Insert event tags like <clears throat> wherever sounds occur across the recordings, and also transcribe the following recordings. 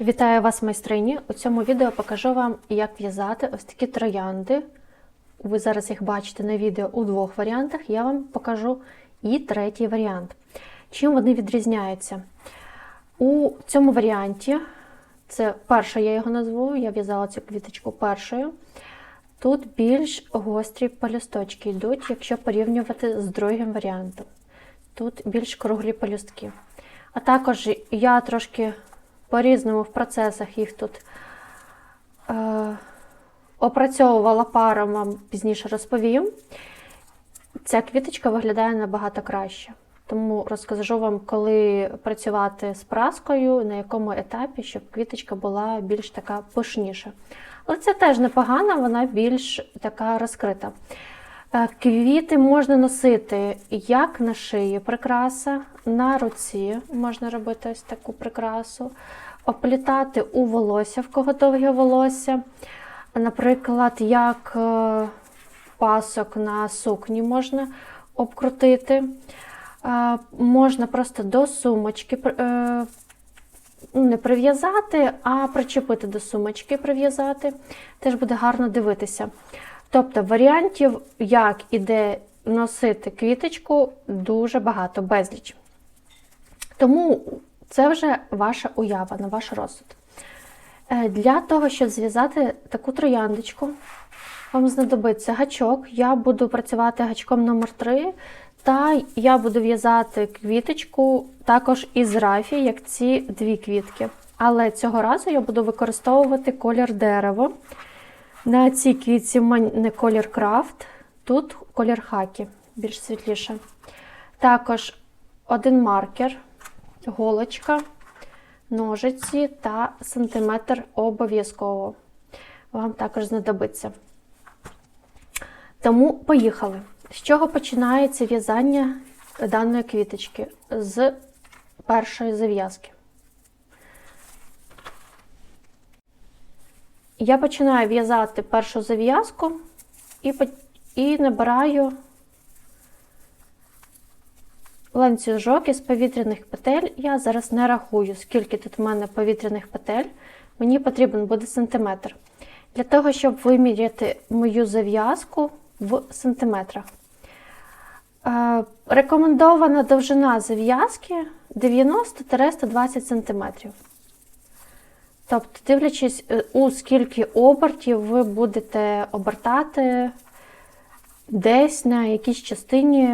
Вітаю вас, майстрині! У цьому відео покажу вам, як в'язати ось такі троянди. Ви зараз їх бачите на відео у двох варіантах. Я вам покажу і третій варіант. Чим вони відрізняються? У цьому варіанті, це перша я його назву, я в'язала цю квіточку першою. Тут більш гострі пелюсточки йдуть, якщо порівнювати з другим варіантом. Тут більш круглі пелюстки. А також я трошки по-різному в процесах їх тут е, опрацьовувала паром, вам пізніше розповім. Ця квіточка виглядає набагато краще. Тому розкажу вам, коли працювати з праскою, на якому етапі, щоб квіточка була більш така пишніша. Але це теж непогано, вона більш така розкрита. Е, Квіти можна носити як на шиї прикраса, на руці можна робити ось таку прикрасу, оплітати у волосся, в кого довге волосся. Наприклад, як е, пасок на сукні можна обкрутити. Е, Можна просто до сумочки не прив'язати, а причепити до сумочки, прив'язати. Теж буде гарно дивитися. Тобто варіантів, як і де носити квіточку, дуже багато, безліч. Тому це вже ваша уява на ваш розсуд. Е, Для того, щоб зв'язати таку трояндочку, вам знадобиться гачок. Я буду працювати гачком номер 3 та я буду в'язати квіточку також із рафі, як ці дві квітки. Але цього разу я буду використовувати колір дерево. На цій квітці в мене колір крафт, тут колір хакі, більш світліше. Також один маркер, голочка, ножиці та сантиметр обов'язково. Вам також знадобиться. Тому поїхали. З чого починається в'язання даної квіточки? З першої зав'язки. Я починаю в'язати першу зав'язку і, і набираю ланцюжок із повітряних петель. Я зараз не рахую, скільки тут в мене повітряних петель. Мені потрібен буде сантиметр. Для того, щоб виміряти мою зав'язку в сантиметрах. Е, Рекомендована довжина зав'язки 90-120 см. Тобто, дивлячись, е, у скільки обертів ви будете обертати десь на якійсь частині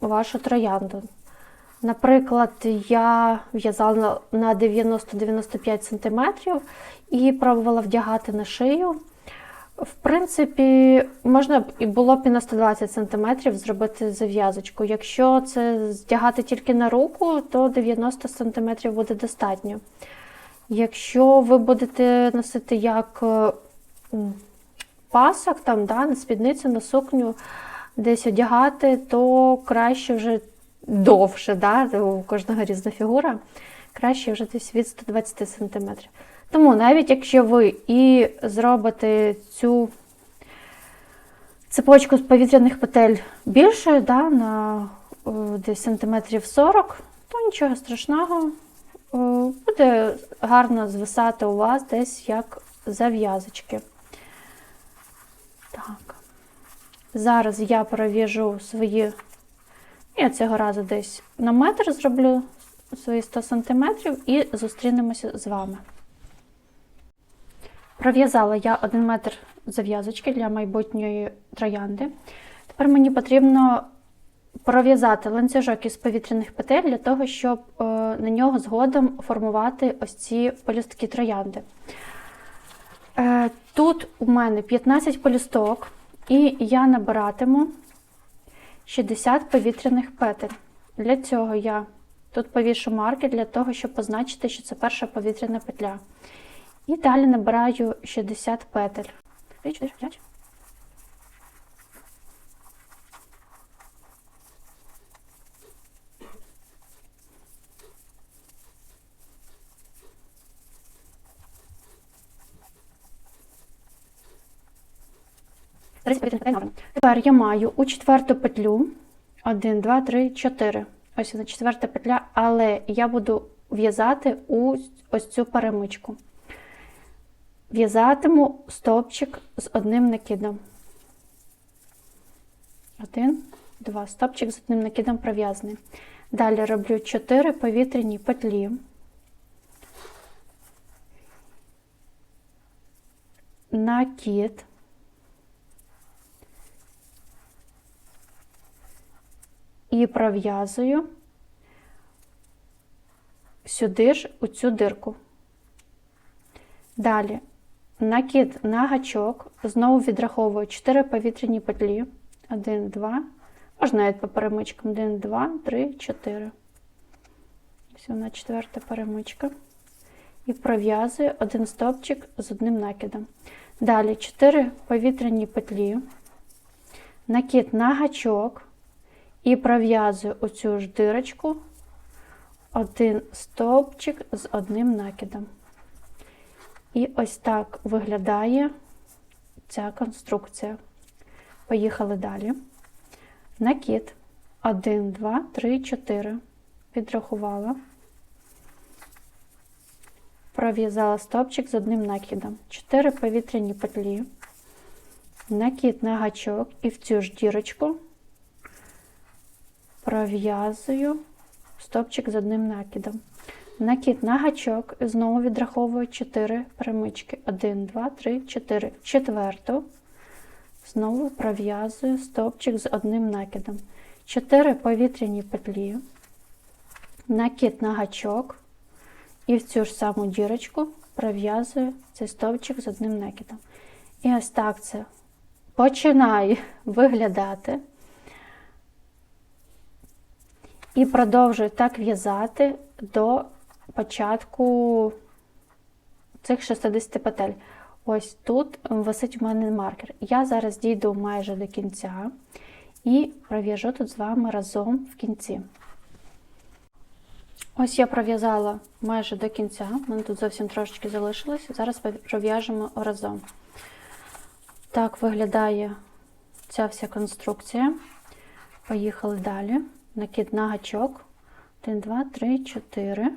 вашу троянду. Наприклад, я в'язала на 90-95 см і пробувала вдягати на шию. В принципі, можна і було б і на 120 см зробити зав'язочку. Якщо це здягати тільки на руку, то 90 см буде достатньо. Якщо ви будете носити як е, пасок, там, да, на спідницю, на сукню, десь одягати, то краще вже довше, да, у кожного різна фігура, краще вже десь від 120 см. Тому навіть якщо ви і зробите цю цепочку з повітряних петель більшою, да, на е, десь сантиметрів 40, то нічого страшного. Е, Буде гарно звисати у вас десь як зав'язочки. Так. Зараз я пров'яжу свої, я цього разу десь на метр зроблю свої 100 см і зустрінемося з вами. Пров'язала я 1 метр зав'язочки для майбутньої троянди. Тепер мені потрібно пров'язати ланцюжок із повітряних петель для того, щоб е, на нього згодом формувати ось ці пелюстки троянди. Е, Тут у мене 15 пелюсток, і я набиратиму 60 повітряних петель. Для цього я тут повішу маркер для того, щоб позначити, що це перша повітряна петля. І далі набираю 60 петель. Три, чотири, п'ять. Тепер я маю у четверту петлю 1, 2, 3, 4. Ось вона четверта петля, але я буду в'язати у ось цю перемичку. В'язатиму стовпчик з одним накидом. Один, два. Стопчик з одним накидом пров'язаний. Далі роблю 4 повітряні петлі. Накид. І пров'язую сюди ж у цю дирку. Далі накид на гачок, знову відраховую 4 повітряні петлі. 1, 2. Можна навіть по перемичкам. 1, 2, 3, 4. Ось вона четверта перемичка. І пров'язую один стовпчик з одним накидом. Далі 4 повітряні петлі, накид на гачок і пров'язую оцю ж дирочку, один стовпчик з одним накидом. І ось так виглядає ця конструкція. Поїхали далі. Накид 1, 2, 3, 4. Підрахувала. Пров'язала стовпчик з одним накидом. 4 повітряні петлі. Накид на гачок і в цю ж дірочку пров'язую стовпчик з одним накидом. Накид на гачок, знову відраховую 4 перемички. 1, 2, 3, 4. Четверту. Знову пров'язую стовпчик з одним накидом. 4 повітряні петлі, накид на гачок і в цю ж саму дірочку пров'язую цей стовпчик з одним накидом. І ось так це починає виглядати. І продовжую так в'язати до початку цих 60 петель. Ось тут висить у мене маркер. Я зараз дійду майже до кінця і пров'яжу тут з вами разом в кінці. Ось я пров'язала майже до кінця, у мене тут зовсім трошечки залишилось. Зараз пров'яжемо разом. Так виглядає ця вся конструкція. Поїхали далі. Накид на гачок. 1, 2, 3, 4.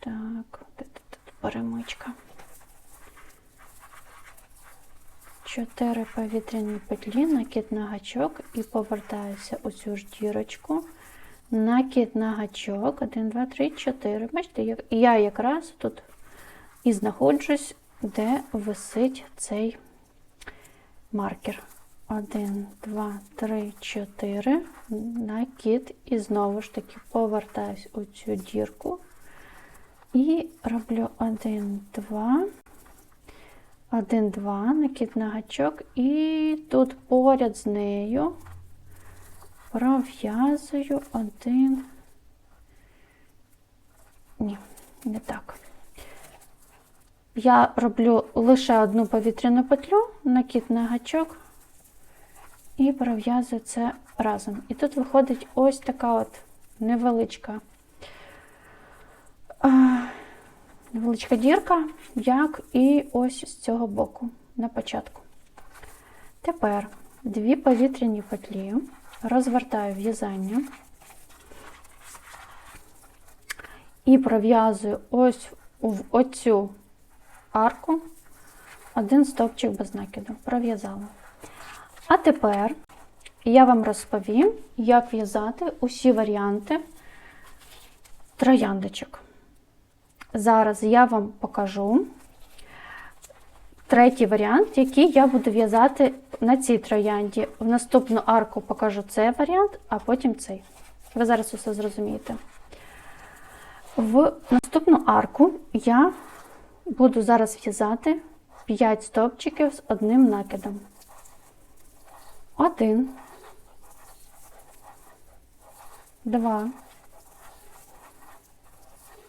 Так, тут перемичка. Чотири повітряні петлі, накид на гачок і повертаюся у цю ж дірочку. Накид на гачок. 1, 2, 3, 4. Бачите, я якраз тут і знаходжусь, де висить цей маркер. 1, 2, 3, 4. Накид. І знову ж таки повертаюсь у цю дірку. І роблю 1, 2, 1, 2, накид на гачок, і тут поряд з нею пров'язую один. Ні, не так. Я роблю лише одну повітряну петлю, накид на гачок і пров'язую це разом. І тут виходить ось така от невеличка невеличка дірка, як і ось з цього боку на початку. Тепер дві повітряні петлі, розвертаю в'язання і пров'язую ось в оцю арку один стовпчик без накиду. Пров'язала. А тепер я вам розповім, як в'язати усі варіанти трояндочок. Зараз я вам покажу третій варіант, який я буду в'язати на цій троянді. В наступну арку покажу цей варіант, а потім цей. Ви зараз усе зрозумієте. В наступну арку я буду зараз в'язати 5 стовпчиків з одним накидом. Один, два,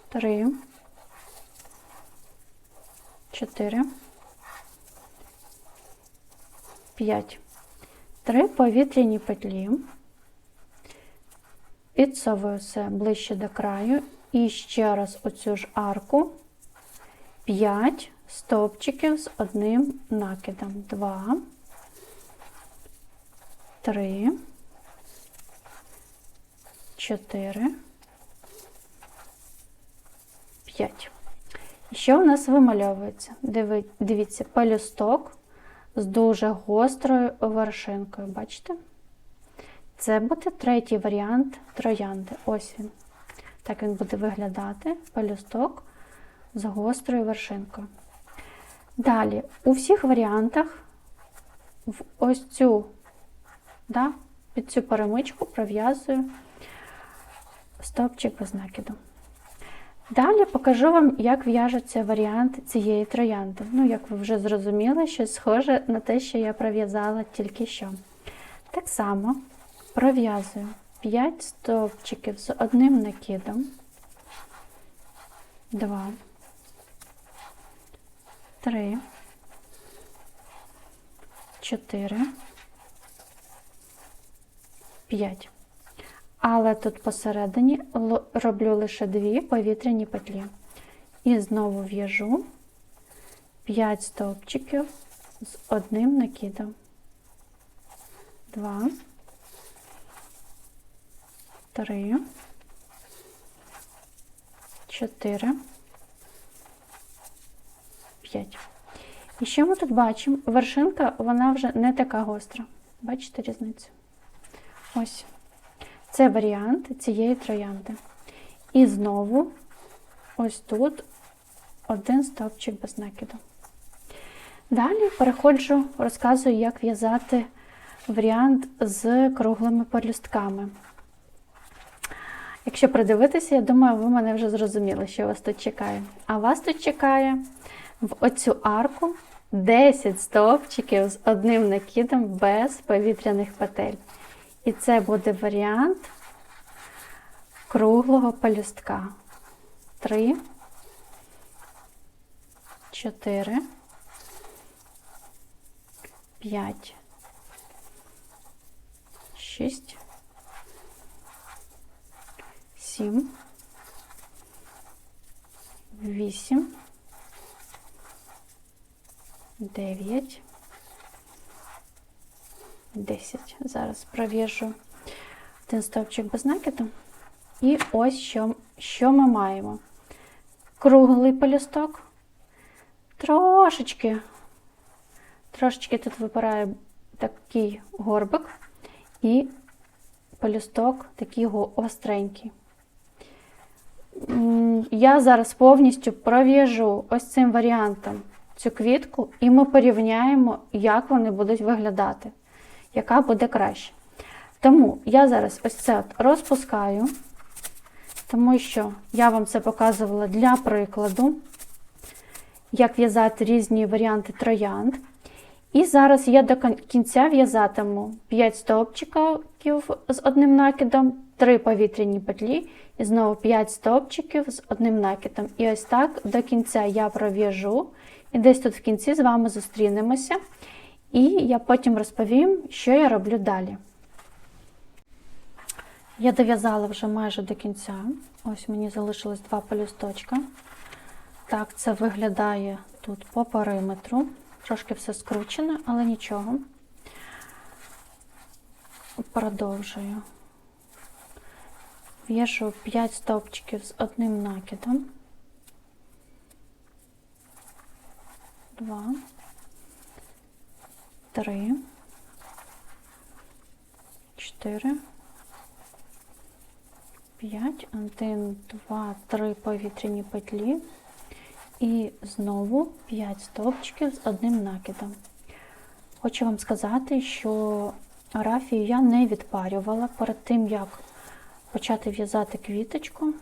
три. 4, 5, 3 повітряні петлі, підсовую все ближче до краю. І ще раз оцю ж арку 5 стовпчиків з одним накидом. 2, 3, 4, 5. І що у нас вимальовується? Дивіться, пелюсток з дуже гострою вершинкою. Бачите? Це буде третій варіант троянди. Ось він. Так він буде виглядати. Пелюсток з гострою вершинкою. Далі, у всіх варіантах в ось цю, да, під цю перемичку пров'язую стовпчик без накиду. Далі покажу вам, як в'яжеться варіант цієї троянди. Ну, як ви вже зрозуміли, щось схоже на те, що я пров'язала тільки що. Так само пров'язую 5 стовпчиків з одним накидом, 2, 3, 4, 5. Але тут посередині роблю лише дві повітряні петлі. І знову в'яжу 5 стовпчиків з одним накидом. 2, 3, 4, 5. І що ми тут бачимо? Вершинка, вона вже не така гостра. Бачите різницю? Ось. Це варіант цієї троянди. І знову ось тут один стовпчик без накиду. Далі переходжу, розказую, як в'язати варіант з круглими пелюстками. Якщо придивитися, я думаю, ви мене вже зрозуміли, що вас тут чекає. А вас тут чекає в оцю арку 10 стовпчиків з одним накидом без повітряних петель. І це буде варіант круглого пелюстка. 3, 4, 5, 6, 7, 8, 9, 10. Зараз пров'яжу один стовпчик без накиду. І ось що, що ми маємо. Круглий пелюсток. Трошечки, трошечки тут випирає такий горбик, і пелюсток такий. М, Я зараз повністю пров'яжу ось цим варіантом цю квітку, і ми порівняємо, як вони будуть виглядати, яка буде краще. Тому я зараз ось це от розпускаю, тому що я вам це показувала для прикладу, як в'язати різні варіанти троянд. І зараз я до кінця в'язатиму 5 стовпчиків з одним накидом, 3 повітряні петлі і знову 5 стовпчиків з одним накидом. І ось так до кінця я пров'яжу, і десь тут в кінці з вами зустрінемося. І я потім розповім, що я роблю далі. Я дов'язала вже майже до кінця. Ось мені залишилось два пелюсточка. Так, це виглядає тут по периметру. Трошки все скручено, але нічого. Продовжую. В'яжу 5 стовпчиків з одним накидом. Два. Три. Чотири. 5, 1, 2, 3 повітряні петлі і знову 5 стовпчиків з одним накидом. Хочу вам сказати, що рафію я не відпарювала перед тим, як почати в'язати квіточку.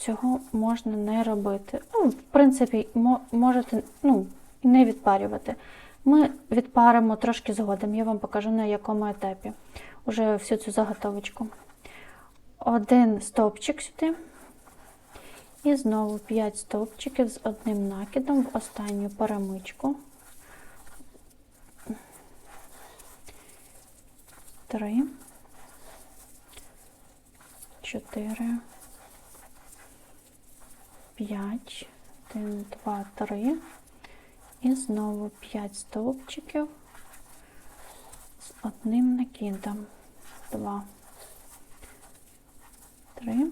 Цього можна не робити. Ну, в принципі, можете ну, не відпарювати. Ми відпаримо трошки згодом, я вам покажу на якому етапі уже всю цю заготовочку. Один стовпчик сюди. І знову 5 стовпчиків з одним накидом в останню перемичку. Три, чотири, п'ять, один, два, три. І знову 5 стовпчиків з одним накидом. Два, три,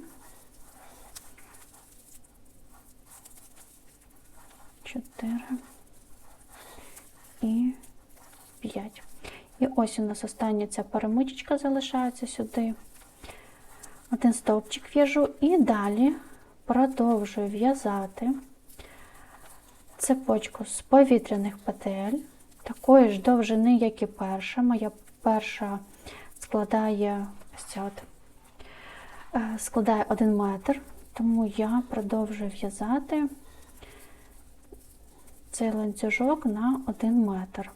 чотири і п'ять. І ось у нас остання ця перемичечка залишається сюди. Один стовпчик в'яжу і далі продовжую в'язати цепочку з повітряних петель, такої ж довжини, як і перша. Моя перша складає ось от, е, складає 1 метр, тому я продовжую в'язати цей ланцюжок на 1 метр.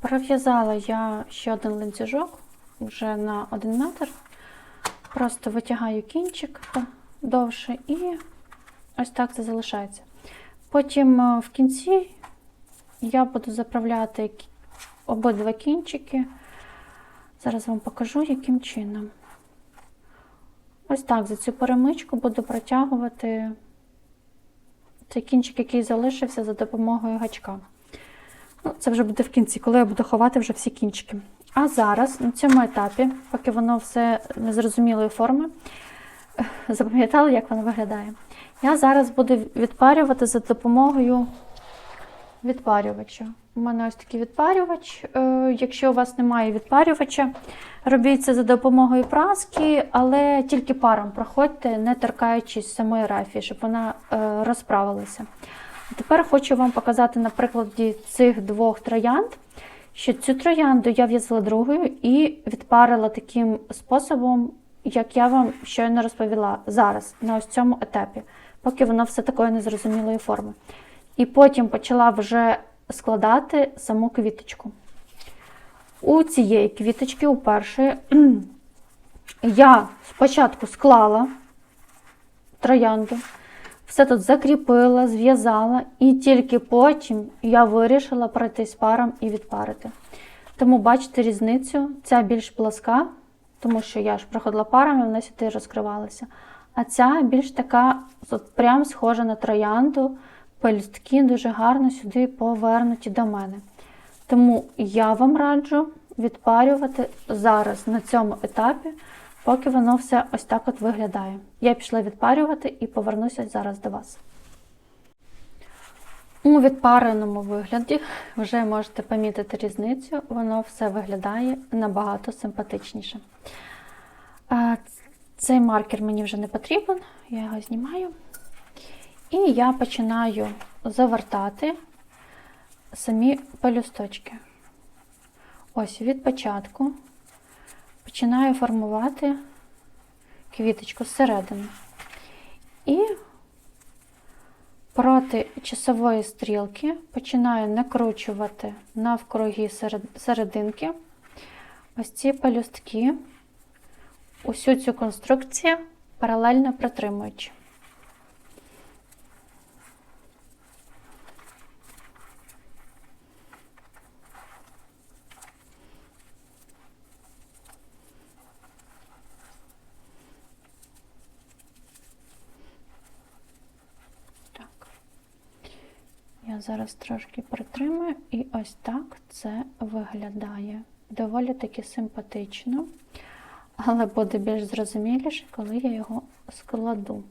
Пров'язала я ще один ланцюжок вже на 1 метр. Просто витягаю кінчик довше і ось так це залишається. Потім е, в кінці я буду заправляти обидва кінчики. Зараз вам покажу, яким чином. Ось так за цю перемичку буду протягувати цей кінчик, який залишився за допомогою гачка. Ну, це вже буде в кінці, коли я буду ховати вже всі кінчики. А зараз, на цьому етапі, поки воно все незрозумілої форми, <laughs> запам'ятали, як воно виглядає. Я зараз буду відпарювати за допомогою відпарювача. У мене ось такий відпарювач. Е, Якщо у вас немає відпарювача, робіть це за допомогою праски, але тільки паром проходьте, не торкаючись самої рафії, щоб вона е, розправилася. Тепер хочу вам показати на прикладі цих двох троянд, що цю троянду я в'язала другою і відпарила таким способом, як я вам щойно розповіла зараз, на ось цьому етапі, поки воно все такої незрозумілої форми. І потім почала вже складати саму квіточку. У цієї квіточки, у першої, <clears throat> я спочатку склала троянду, все тут закріпила, зв'язала, і тільки потім я вирішила пройтись паром і відпарити. Тому бачите різницю, ця більш пласка, тому що я ж проходила парами, вона сюди розкривалася. А ця більш така, от прям схожа на троянду, пелюстки дуже гарно сюди повернуті до мене. Тому я вам раджу відпарювати зараз на цьому етапі, поки воно все ось так от виглядає. Я пішла відпарювати і повернуся зараз до вас. У відпареному вигляді вже можете помітити різницю, воно все виглядає набагато симпатичніше. Цей маркер мені вже не потрібен, я його знімаю. І я починаю завертати самі пелюсточки. Ось від початку починаю формувати квіточку зсередини. І проти часової стрілки починаю накручувати навкруги серединки ось ці пелюстки, усю цю конструкцію паралельно притримуючи. Так. Зараз трошки притримую, і ось так це виглядає. Доволі таки симпатично, але буде більш зрозуміліше, коли я його складу.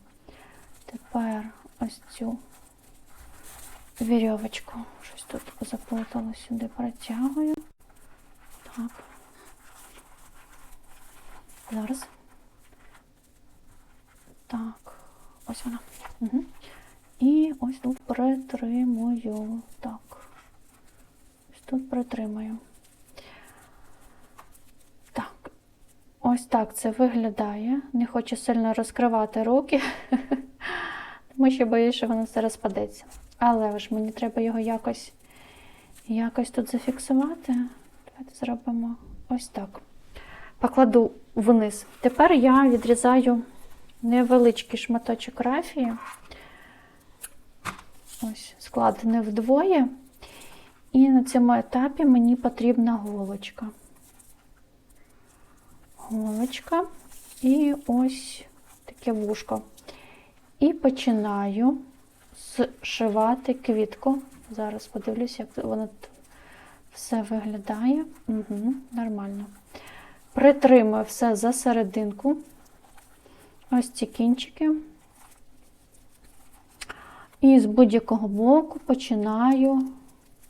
Тепер ось цю вірьовочку, щось тут заплутало сюди, протягую. Так. Зараз. Так, ось вона. Угу. І ось тут притримую. Так. Ось тут притримую. Так. Ось так це виглядає. Не хочу сильно розкривати руки, <laughs> тому що боюсь, що воно все розпадеться. Але ж мені треба його якось, якось тут зафіксувати. Давайте зробимо ось так. Покладу вниз. Тепер я відрізаю невеличкий шматочок рафії. Ось, складене вдвоє. І на цьому етапі мені потрібна голочка. Голочка і ось таке вушко. І починаю зшивати квітку. Зараз подивлюся, як воно все виглядає. Угу, нормально. Притримую все за серединку. Ось ці кінчики. І з будь-якого боку починаю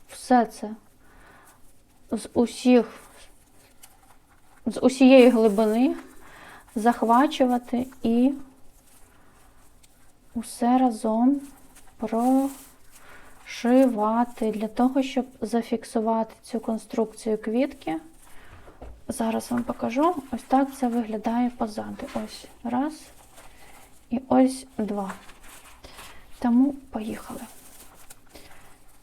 все це з усіх, з усієї глибини захвачувати і усе разом прошивати для того, щоб зафіксувати цю конструкцію квітки. Зараз вам покажу. Ось так це виглядає позаду. Ось раз. І ось два. Тому поїхали.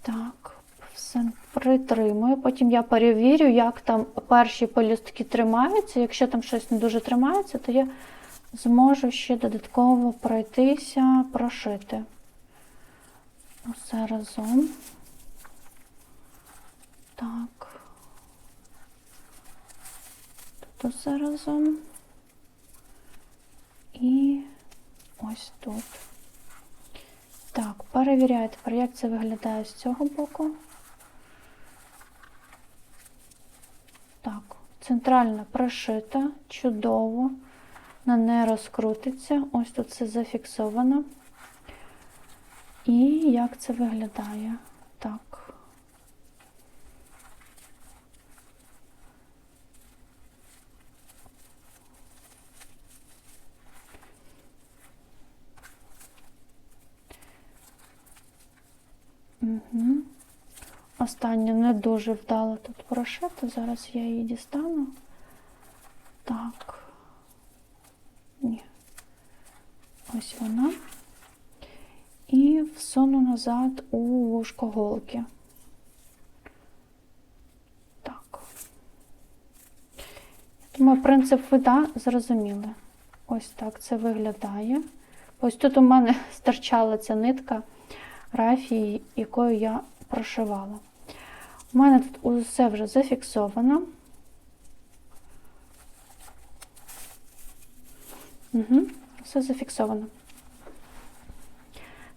Так, все притримую. Потім я перевірю, як там перші пелюстки тримаються. Якщо там щось не дуже тримається, то я зможу ще додатково пройтися, прошити. Усе разом. Так. Тут усе разом. І ось тут. Так, перевіряю тепер, як це виглядає з цього боку. Так, центральна прошита, чудово, вона не розкрутиться. Ось тут все зафіксовано. І як це виглядає? Так. Угу. Остання не дуже вдало тут прошита. Зараз я її дістану. Так. Ні. Ось вона. І всуну назад у вушко голки. Так. Думаю, принцип ви да, зрозуміли. Ось так це виглядає. Ось тут у мене <laughs> стирчала ця нитка рафії, якою я прошивала. У мене тут усе вже зафіксовано. Угу, все зафіксовано.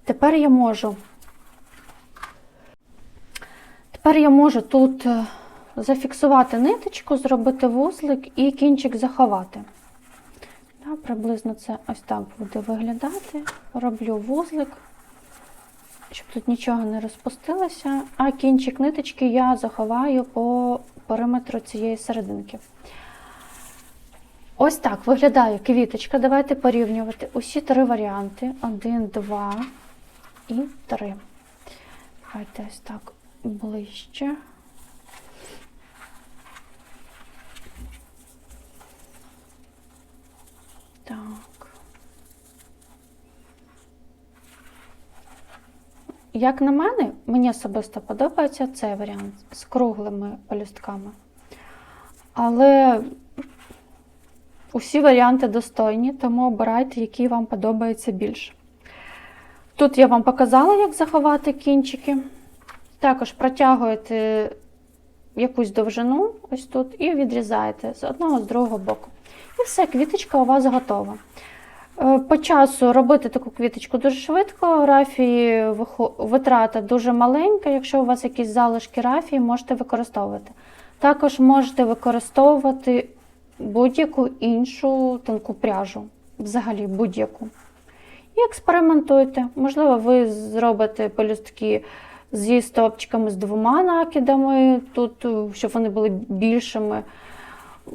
Тепер я можу. Тепер я можу тут е, зафіксувати ниточку, зробити вузлик і кінчик заховати. Приблизно це ось так буде виглядати. Роблю вузлик щоб тут нічого не розпустилося, а кінчик ниточки я заховаю по периметру цієї серединки. Ось так виглядає квіточка. Давайте порівнювати усі три варіанти: один, два і три. Давайте ось так ближче. Так. Як на мене, мені особисто подобається цей варіант з круглими пелюстками. Але усі варіанти достойні, тому обирайте, який вам подобається більше. Тут я вам показала, як заховати кінчики. Також протягуєте якусь довжину, ось тут, і відрізаєте з одного з другого боку. І все, квіточка у вас готова. Е, По часу робити таку квіточку дуже швидко. Рафії витрата дуже маленька. Якщо у вас якісь залишки рафії, можете використовувати. Також можете використовувати будь-яку іншу тонку пряжу, взагалі будь-яку. І експериментуйте. Можливо, ви зробите пелюстки зі стопчиками з двома накидами, тут, щоб вони були більшими.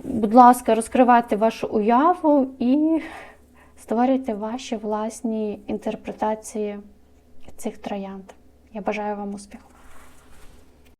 Будь ласка, розкривайте вашу уяву і створюйте ваші власні інтерпретації цих троянд. Я бажаю вам успіху!